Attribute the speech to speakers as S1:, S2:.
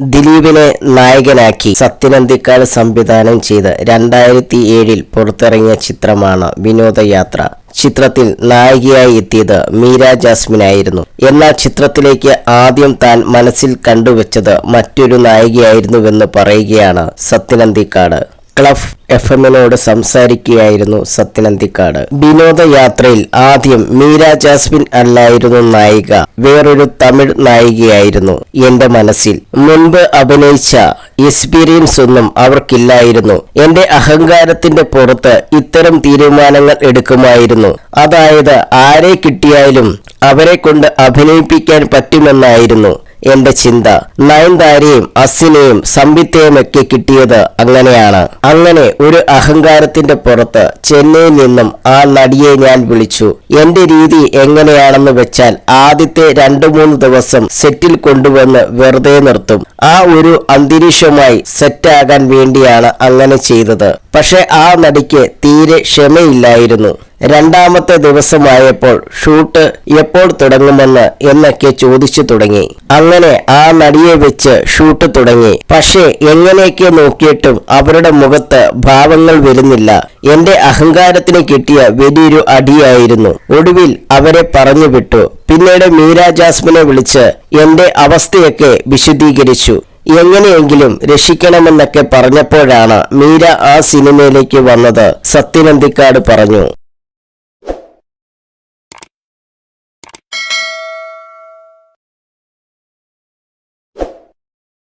S1: ദിലീപിനെ നായകനാക്കി സത്യനന്ദിക്കാട് സംവിധാനം ചെയ്ത് രണ്ടായിരത്തി ഏഴിൽ പുറത്തിറങ്ങിയ ചിത്രമാണ് വിനോദയാത്ര. ചിത്രത്തിൽ നായികയായി എത്തിയത് മീര ജാസ്മിൻ ആയിരുന്നു എന്നാൽ ചിത്രത്തിലേക്ക് ആദ്യം താൻ മനസ്സിൽ കണ്ടുവച്ചത് മറ്റൊരു നായികയായിരുന്നുവെന്ന് പറയുകയാണ് സത്യനന്ദിക്കാട് ക്ലഫ് എഫ് എമ്മിനോട് സംസാരിക്കുകയായിരുന്നു സത്യനന്ദിക്കാട്. വിനോദയാത്രയിൽ ആദ്യം മീര ജാസ്മിൻ അല്ലായിരുന്നു നായിക. വേറൊരു തമിഴ് നായികയായിരുന്നു എന്റെ മനസ്സിൽ. മുൻപ് അഭിനയിച്ച എക്സ്പീരിയൻസ് ഒന്നും അവർക്കില്ലായിരുന്നു. എന്റെ അഹങ്കാരത്തിന്റെ പുറത്ത് ഇത്തരം തീരുമാനങ്ങൾ എടുക്കുമായിരുന്നു. അതായത് ആരെ കിട്ടിയാലും അവരെ കൊണ്ട് അഭിനയിപ്പിക്കാൻ പറ്റുമെന്നായിരുന്നു. എന്റെ ചിന്ത. നയൻതാരയും അസിനെയും സംവിത്തയും ഒക്കെ കിട്ടിയത് അങ്ങനെയാണ്. അങ്ങനെ ഒരു അഹങ്കാരത്തിന്റെ പുറത്ത് ചെന്നൈയിൽ നിന്നും ആ നടിയെ ഞാൻ വിളിച്ചു. എന്റെ രീതി എങ്ങനെയാണെന്ന് വെച്ചാൽ ആദ്യത്തെ രണ്ടു മൂന്ന് ദിവസം സെറ്റിൽ കൊണ്ടുവന്ന് വെറുതെ നിർത്തും. ആ ഒരു അന്തരീക്ഷമായി സെറ്റാകാൻ വേണ്ടിയാണ് അങ്ങനെ ചെയ്തത്. പക്ഷെ ആ നടിക്ക് തീരെ ക്ഷമയില്ലായിരുന്നു. രണ്ടാമത്തെ ദിവസമായപ്പോൾ ഷൂട്ട് എപ്പോൾ തുടങ്ങുമെന്ന് എന്നൊക്കെ ചോദിച്ചു തുടങ്ങി. അങ്ങനെ ആ നടിയെ വെച്ച് ഷൂട്ട് തുടങ്ങി. പക്ഷേ എങ്ങനെയൊക്കെ നോക്കിയിട്ടും അവരുടെ മുഖത്ത് ഭാവങ്ങൾ വരുന്നില്ല. എന്റെ അഹങ്കാരത്തിന് കിട്ടിയ വലിയൊരു അടിയായിരുന്നു. ഒടുവിൽ അവരെ പറഞ്ഞു വിട്ടു. പിന്നീട് മീര ജാസ്മിനെ വിളിച്ച് എന്റെ അവസ്ഥയൊക്കെ വിശദീകരിച്ചു. എങ്ങനെയെങ്കിലും രക്ഷിക്കണമെന്നൊക്കെ പറഞ്ഞപ്പോഴാണ് മീര ആ സിനിമയിലേക്ക് വന്നത് സത്യനന്ദിക്കാട് പറഞ്ഞു.